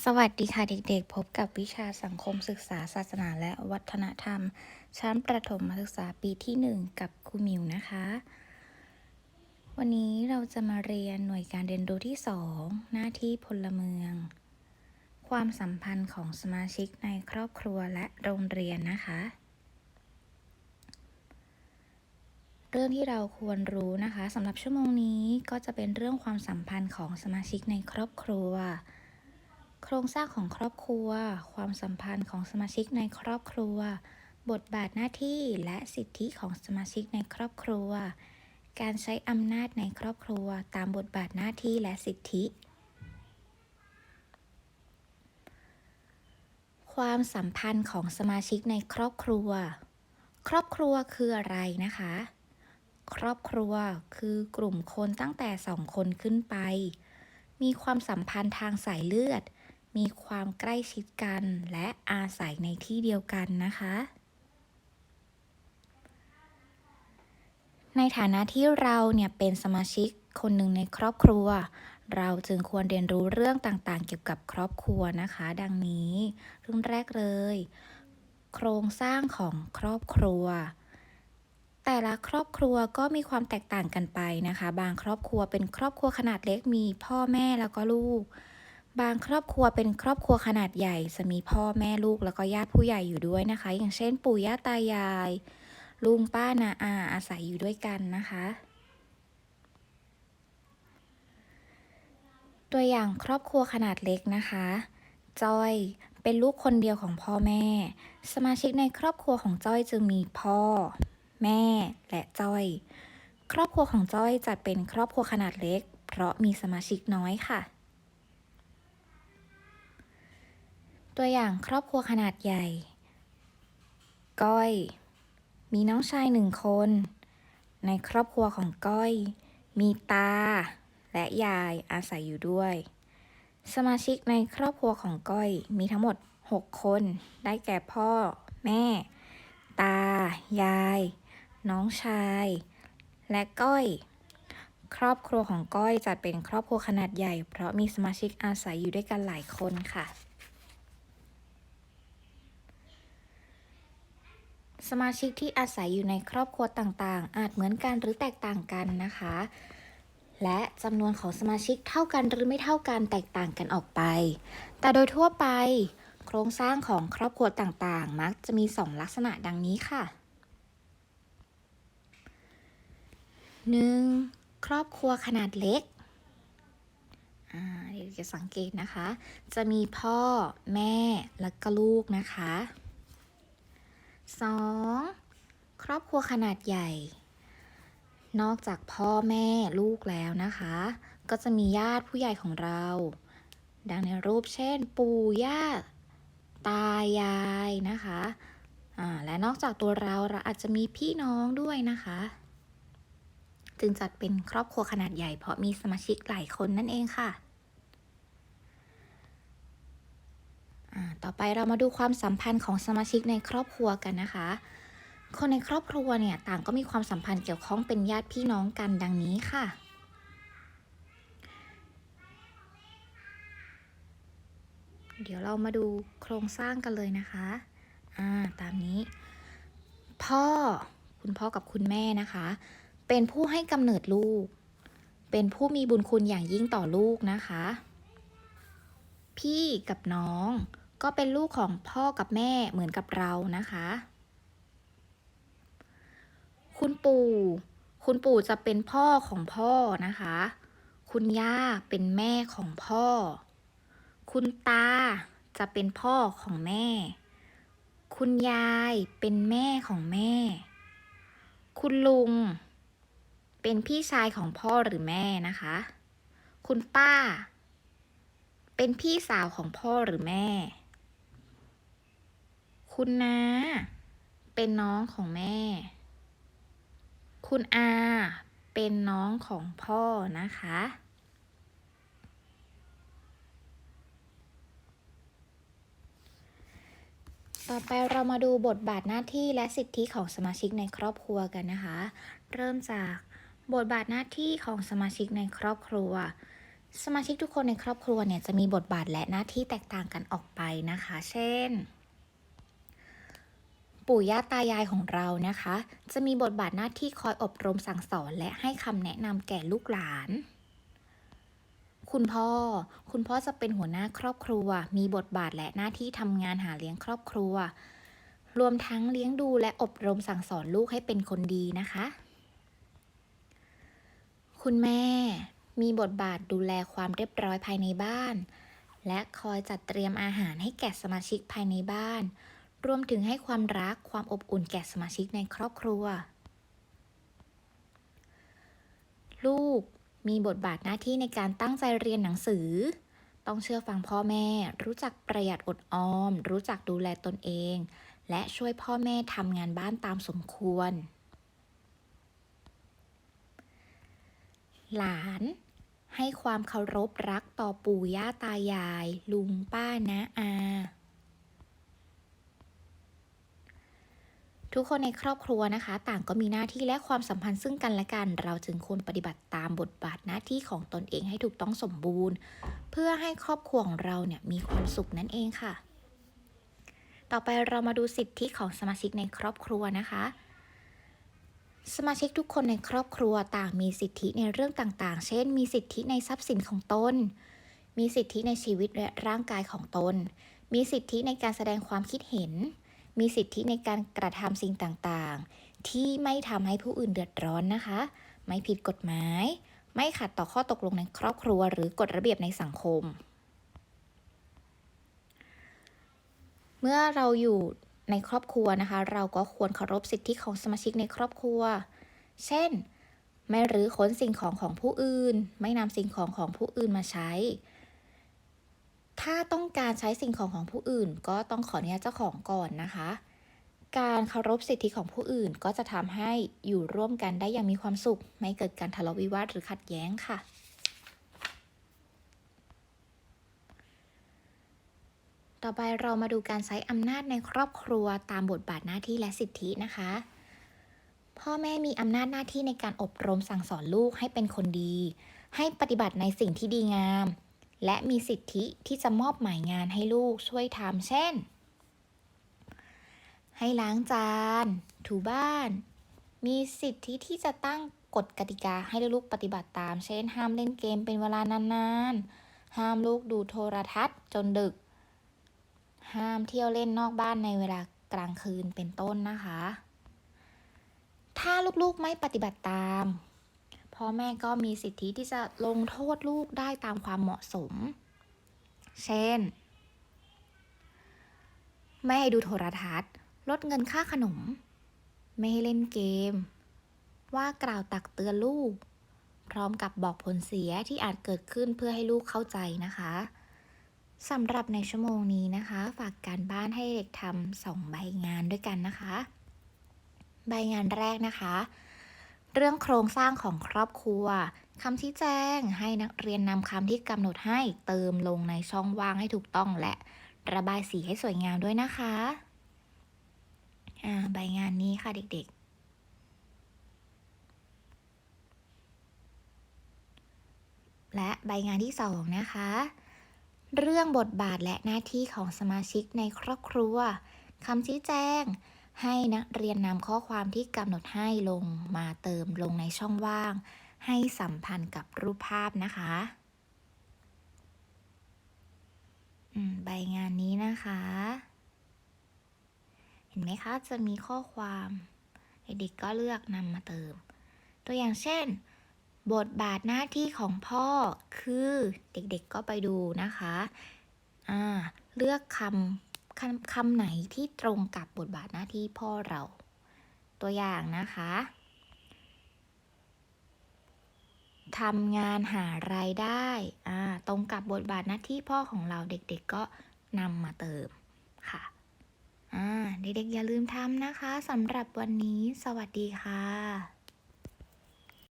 สวัสดีค่ะเด็กๆ พบกับวิชาสังคมศึกษาศาสนาและวัฒนธรรม ชั้นประถมศึกษาปีที่ 1 กับครูมิวนะคะ วันนี้เราจะมาเรียนหน่วยการเรียนรู้ที่ 2 หน้าที่พลเมือง ความสัมพันธ์ของสมาชิกในครอบครัวและโรงเรียนนะคะ เรื่องที่เราควรรู้นะคะสำหรับชั่วโมงนี้ก็จะเป็นเรื่องความสัมพันธ์ของสมาชิกในครอบครัว โครงสร้างของครอบครัว ความสัมพันธ์ของสมาชิกในครอบครัว บทบาทหน้าที่และสิทธิของสมาชิกในครอบครัว การใช้อำนาจในครอบครัว ตามบทบาทหน้าที่และสิทธิ ความสัมพันธ์ของสมาชิกในครอบครัว ครอบครัวคืออะไรนะคะ ครอบครัวคือกลุ่มคนตั้งแต่สองคนขึ้นไป มีความสัมพันธ์ทางสายเลือด มีความใกล้ชิดกันและอาศัยในที่เดียวกันนะคะ ในฐานะที่เราเนี่ยเป็นสมาชิกคนหนึ่งในครอบครัว เราจึงควรเรียนรู้เรื่องต่างๆ เกี่ยวกับครอบครัวนะคะ ดังนี้เรื่องแรกเลย โครงสร้างของครอบครัวแต่ละครอบครัวก็มีความแตกต่างกันไปนะคะ บางครอบครัวเป็นครอบครัวขนาดเล็กมีพ่อแม่แล้วก็ลูก บางครอบครัวเป็นครอบครัวขนาดใหญ่จะมีพ่อแม่ลูกแล้วก็ญาติผู้ใหญ่อยู่ด้วยนะคะ อย่างเช่นปู่ย่าตายาย ลุงป้านาอาอาศัยอยู่ด้วยกันนะคะ ตัวอย่างครอบครัวขนาดเล็กนะคะจ้อยเป็นลูกคนเดียวของพ่อแม่ สมาชิกในครอบครัวของจ้อยจึงมีพ่อ แม่และจ้อย ครอบครัวของจ้อยจัดเป็นครอบครัวขนาดเล็ก เพราะมีสมาชิกน้อยค่ะ ตัวอย่างครอบครัวขนาดใหญ่ ก้อย มีน้องชายหนึ่งคน ในครอบครัวของก้อย มีตา และยายอาศัยอยู่ด้วย สมาชิกในครอบครัวของก้อยมีทั้งหมด 6 คน ได้แก่พ่อ แม่ ตา ยาย น้องชาย และก้อย ครอบครัวของก้อยจัดเป็นครอบครัวขนาดใหญ่ เพราะมีสมาชิกอาศัยอยู่ด้วยกันหลายคนค่ะ สมาชิกที่อาศัยอยู่ในครอบครัวต่างๆ อาจเหมือนกันหรือแตกต่างกันนะคะ และจำนวนของสมาชิกเท่ากันหรือไม่เท่ากันแตกต่างกันออกไป แต่โดยทั่วไป โครงสร้างของครอบครัวต่างๆ มักจะมีสองลักษณะดังนี้ค่ะ 1. ครอบครัวขนาดเล็กเดี๋ยวจะสังเกตนะคะ จะมีพ่อแม่และก็ลูกนะคะ 2. ครอบครัวขนาดใหญ่ นอกจากพ่อแม่ลูกแล้วนะคะ ก็จะมีญาติผู้ใหญ่ของเรา ดังในรูปเช่น ปู่ย่าตายายนะคะและนอกจากตัวเราเราอาจจะมีพี่น้องด้วยนะคะ จึงจัดเป็นครอบครัวขนาดใหญ่เพราะมีสมาชิกหลายคนนั่นเองค่ะอ่า ต่อไปเรามาดูความสัมพันธ์ของสมาชิกในครอบครัวกันนะคะ คนในครอบครัวเนี่ยต่างก็มีความสัมพันธ์เกี่ยวข้องเป็นญาติพี่น้องกันดังนี้ค่ะ เดี๋ยวเรามาดูโครงสร้างกันเลยนะคะ อ่า ตามนี้ พ่อ คุณพ่อกับคุณแม่นะคะ เป็นผู้ให้กำเนิดลูก เป็นผู้มีบุญคุณอย่างยิ่งต่อลูกนะคะ พี่กับน้อง ก็เป็นลูกของพ่อกับแม่เหมือนกับเรานะคะ คุณปู่ คุณปู่จะเป็นพ่อของพ่อนะคะ คุณย่าเป็นแม่ของพ่อ คุณตาจะเป็นพ่อของแม่ คุณยายเป็นแม่ของแม่ คุณลุง เป็นพี่ชายของพ่อหรือแม่นะคะ คุณป้า เป็นพี่สาวของพ่อหรือแม่ คุณน้าเป็นน้องของแม่ คุณอาเป็นน้องของพ่อนะคะ ต่อไปเรามาดูบทบาทหน้าที่และสิทธิของสมาชิกในครอบครัวกันนะคะ เริ่มจากบทบาทหน้าที่ของสมาชิกในครอบครัว สมาชิกทุกคนในครอบครัวเนี่ยจะมีบทบาทและหน้าที่แตกต่างกันออกไปนะคะ เช่น ปู่ย่าตายายของเรานะคะ จะมีบทบาทหน้าที่คอยอบรมสั่งสอนและให้คำแนะนำแก่ลูกหลาน คุณพ่อ คุณพ่อจะเป็นหัวหน้าครอบครัว มีบทบาทและหน้าที่ทำงานหาเลี้ยงครอบครัว รวมทั้งเลี้ยงดูและอบรมสั่งสอนลูกให้เป็นคนดีนะคะ คุณแม่ มีบทบาทดูแลความเรียบร้อยภายในบ้าน และคอยจัดเตรียมอาหารให้แก่สมาชิกภายในบ้าน รวมถึงให้ความรักความอบอุ่นแก่สมาชิกในครอบครัว ลูกมีบทบาทหน้าที่ในการตั้งใจเรียนหนังสือ ต้องเชื่อฟังพ่อแม่ รู้จักประหยัดอดออม รู้จักดูแลตนเอง และช่วยพ่อแม่ทำงานบ้านตามสมควร หลานให้ความเคารพรักต่อปู่ย่าตายาย ลุงป้านะอา ทุกคนในครอบครัวนะคะ ต่างก็มีหน้าที่และความสัมพันธ์ซึ่งกันและกัน เราจึงควรปฏิบัติตามบทบาทหน้าที่ของตนเองให้ถูกต้องสมบูรณ์ เพื่อให้ครอบครัวของเราเนี่ยมีความสุขนั่นเองค่ะ ต่อไปเรามาดูสิทธิของสมาชิกในครอบครัวนะคะ สมาชิกทุกคนในครอบครัวต่างมีสิทธิในเรื่องต่างๆ เช่น มีสิทธิในทรัพย์สินของตน มีสิทธิในชีวิตและร่างกายของตน มีสิทธิในการแสดงความคิดเห็น มีสิทธิในการกระทำสิ่งต่างๆ ที่ไม่ทำให้ผู้อื่นเดือดร้อนนะคะ ไม่ผิดกฎหมาย ไม่ขัดต่อข้อตกลงในครอบครัว หรือกฎระเบียบในสังคม เมื่อเราอยู่ในครอบครัวนะคะ เราก็ควรเคารพสิทธิของสมาชิกในครอบครัว เช่น ไม่รื้อค้นสิ่งของของผู้อื่น ไม่นำสิ่งของของผู้อื่นมาใช้ ถ้าต้องการใช้สิ่งของของผู้อื่น ก็ต้องขออนุญาตเจ้าของก่อนนะคะ การเคารพสิทธิของผู้อื่นก็จะทำให้อยู่ร่วมกันได้อย่างมีความสุข ไม่เกิดการทะเลาะวิวาทหรือขัดแย้งค่ะต่อไปเรามาดูการใช้อำนาจในครอบครัวตามบทบาทหน้าที่และสิทธินะคะ พ่อแม่มีอำนาจหน้าที่ในการอบรมสั่งสอนลูกให้เป็นคนดี ให้ปฏิบัติในสิ่งที่ดีงาม และมีสิทธิที่จะมอบหมายงานให้ลูกช่วยทำเช่น ให้ล้างจาน ถูบ้าน มีสิทธิที่จะตั้งกฎกติกาให้ลูกปฏิบัติตาม เช่น ห้ามเล่นเกมเป็นเวลานานๆ ห้ามลูกดูโทรทัศน์จนดึก ห้ามเที่ยวเล่นนอกบ้านในเวลากลางคืนเป็นต้นนะคะ ถ้าลูกๆไม่ปฏิบัติตาม พ่อแม่ก็มีสิทธิที่จะลงโทษลูกได้ตามความเหมาะสม เช่น ไม่ให้ดูโทรทัศน์ ลดเงินค่าขนม ไม่ให้เล่นเกม ว่ากล่าวตักเตือนลูก พร้อมกับบอกผลเสียที่อาจเกิดขึ้นเพื่อให้ลูกเข้าใจนะคะสำหรับในชั่วโมงนี้นะคะ ฝากการบ้านให้เด็กทำสองใบงานด้วยกันนะคะ ใบงานแรกนะคะ เรื่องโครงสร้างของครอบครัวคำชี้แจงให้นักเรียนนำคำที่กำหนดให้เติมลงในช่องว่างให้ถูกต้องและระบายสีให้สวยงามด้วยนะคะอ่าใบงานนี้ค่ะเด็กๆและใบงานที่สองนะคะ เรื่องบทบาทและหน้าที่ของสมาชิกในครอบครัวคำชี้แจง ให้นักเรียนนำข้อความที่กำหนดให้ลงมาเติมลงในช่องว่าง ให้สัมพันธ์กับรูปภาพนะคะอืมใบงานนี้นะคะ เห็นไหมคะ จะมีข้อความเด็กๆก็เลือกนำมาเติม ตัวอย่างเช่น บทบาทหน้าที่ของพ่อคือเด็กๆก็ไปดูนะคะอ่าเลือกคำ คำคำไหนที่ตรงกับบทบาทหน้าที่พ่อเรา ตัวอย่างนะคะทำงานหารายได้ตรงกับบทบาทหน้าที่พ่อของเราเด็กๆก็นำมาเติมค่ะเด็กๆอย่าลืมทำนะคะสำหรับวันนี้ สวัสดีค่ะ